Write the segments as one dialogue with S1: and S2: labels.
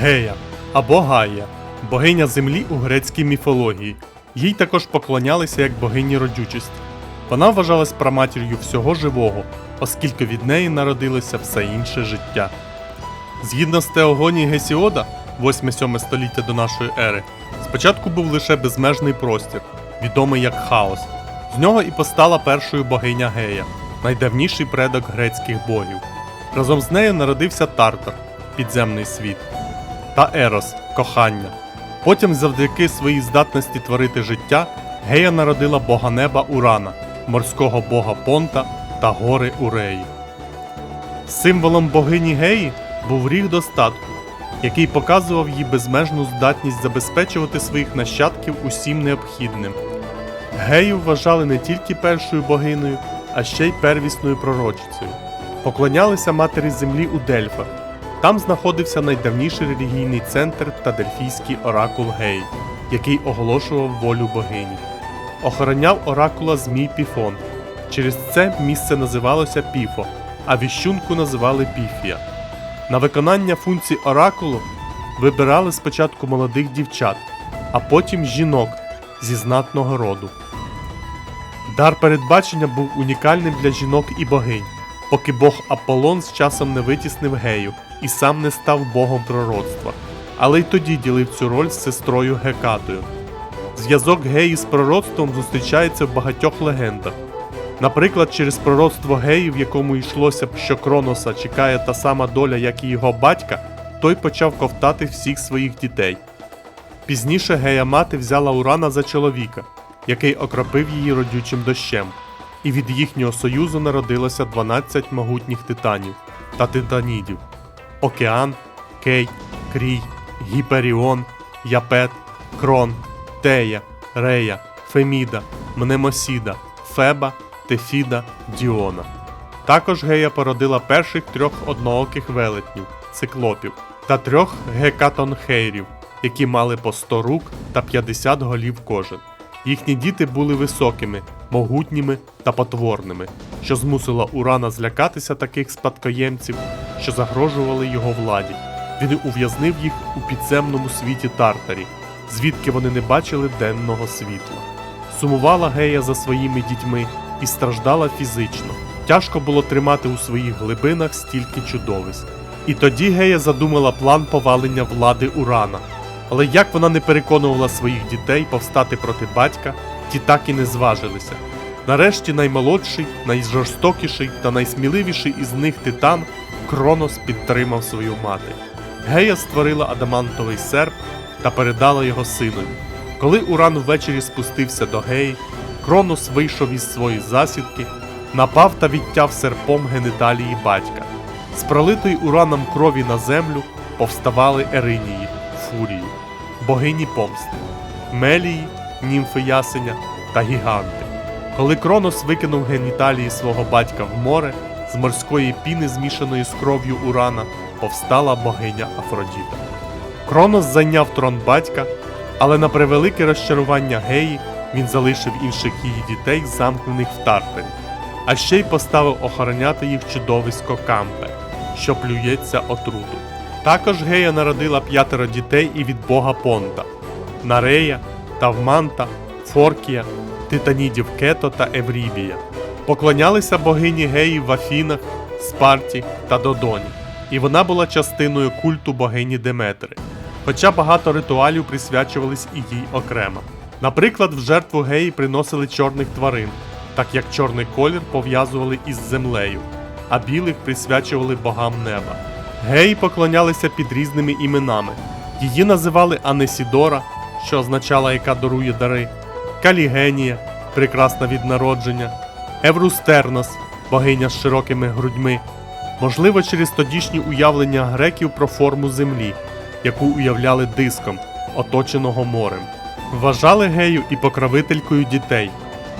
S1: Гея або Гая, богиня землі у грецькій міфології. Їй також поклонялися як богині родючості. Вона вважалась праматір'ю всього живого, оскільки від неї народилося все інше життя. Згідно з теогонії Гесіода, 8-7 століття до нашої ери, спочатку був лише безмежний простір, відомий як хаос. З нього і постала першою богиня Гея, найдавніший предок грецьких богів. Разом з нею народився Тартар, підземний світ, та Ерос кохання. Потім, завдяки своїй здатності творити життя, Гея народила бога неба Урана, морського бога Понта та гори Уреї. Символом богині Геї був ріг достатку, який показував їй безмежну здатність забезпечувати своїх нащадків усім необхідним. Гею вважали не тільки першою богинею, а ще й первісною пророчицею. Поклонялися матері землі у Дельфах. Там знаходився найдавніший релігійний центр та дельфійський оракул Гей, який оголошував волю богині. Охороняв оракула Змій Піфон. Через це місце називалося Піфо, а віщунку називали Піфія. На виконання функцій оракулу вибирали спочатку молодих дівчат, а потім жінок зі знатного роду. Дар передбачення був унікальним для жінок і богинь, поки бог Аполлон з часом не витіснив гею і сам не став богом пророцтва, але й тоді ділив цю роль з сестрою Гекатою. Зв'язок геї з пророцтвом зустрічається в багатьох легендах. Наприклад, через пророцтво геї, в якому йшлося б, що Кроноса чекає та сама доля, як і його батька, той почав ковтати всіх своїх дітей. Пізніше гея мати взяла Урана за чоловіка, який окропив її родючим дощем, і від їхнього союзу народилося 12 могутніх титанів та титанідів: Океан, Кей, Крій, Гіперіон, Япет, Крон, Тея, Рея, Феміда, Мнемосіда, Феба, Тефіда, Діона. Також Гея породила перших трьох однооких велетнів циклопів та трьох гекатонхейрів, які мали по 100 рук та 50 голів кожен. Їхні діти були високими, могутніми та потворними, що змусило Урана злякатися таких спадкоємців, що загрожували його владі. Він ув'язнив їх у підземному світі Тартарі, звідки вони не бачили денного світла. Сумувала Гея за своїми дітьми і страждала фізично. Тяжко було тримати у своїх глибинах стільки чудовиськ. І тоді Гея задумала план повалення влади Урана. Але як вона не переконувала своїх дітей повстати проти батька, ті так і не зважилися. Нарешті наймолодший, найжорстокіший та найсміливіший із них титан Кронос підтримав свою мати. Гея створила адамантовий серп та передала його синові. Коли Уран ввечері спустився до Геї, Кронос вийшов із своєї засідки, напав та відтяв серпом геніталії батька. З пролитої ураном крові на землю повставали Еринії, фурії, богині помсти, Мелії, німфи ясеня та гіганти. Коли Кронос викинув геніталії свого батька в море, з морської піни, змішаної з кров'ю урана, повстала богиня Афродіта. Кронос зайняв трон батька, але на превелике розчарування Геї він залишив інших її дітей, замкнених в Тартарі, а ще й поставив охороняти їх чудовисько Кампе, що плюється отруту. Також Гея народила п'ятеро дітей і від бога Понта Нарея, Тавманта, Форкія, титанідів Кето та Еврібія. Поклонялися богині Геї в Афінах, Спарті та Додоні, і вона була частиною культу богині Деметри. Хоча багато ритуалів присвячувались і їй окремо. Наприклад, в жертву геї приносили чорних тварин, так як чорний колір пов'язували із землею, а білих присвячували богам неба. Геї поклонялися під різними іменами. Її називали Анесідора, що означала яка дарує дари, Калігенія, прекрасна від народження, Еврустернос, богиня з широкими грудьми, можливо, через тодішні уявлення греків про форму землі, яку уявляли диском, оточеного морем. Вважали гею і покровителькою дітей,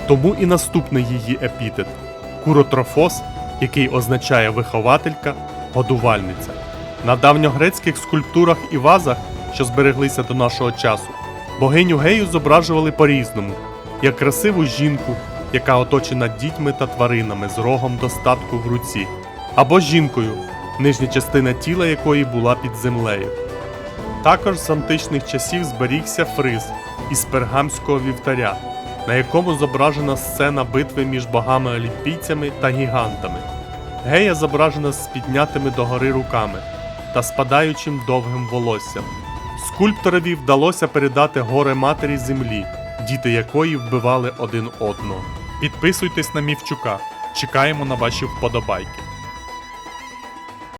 S1: тому і наступний її епітет Куротрофос, який означає вихователька, годувальниця. На давньогрецьких скульптурах і вазах, що збереглися до нашого часу, богиню гею зображували по-різному, як красиву жінку, яка оточена дітьми та тваринами з рогом достатку в руці, або жінкою, нижня частина тіла якої була під землею. Також з античних часів зберігся фриз із пергамського вівтаря, на якому зображена сцена битви між богами-олімпійцями та гігантами. Гея зображена з піднятими догори руками та спадаючим довгим волоссям. Скульпторові вдалося передати горе матері землі, діти якої вбивали один одного. Підписуйтесь на Мівчука. Чекаємо на ваші вподобайки.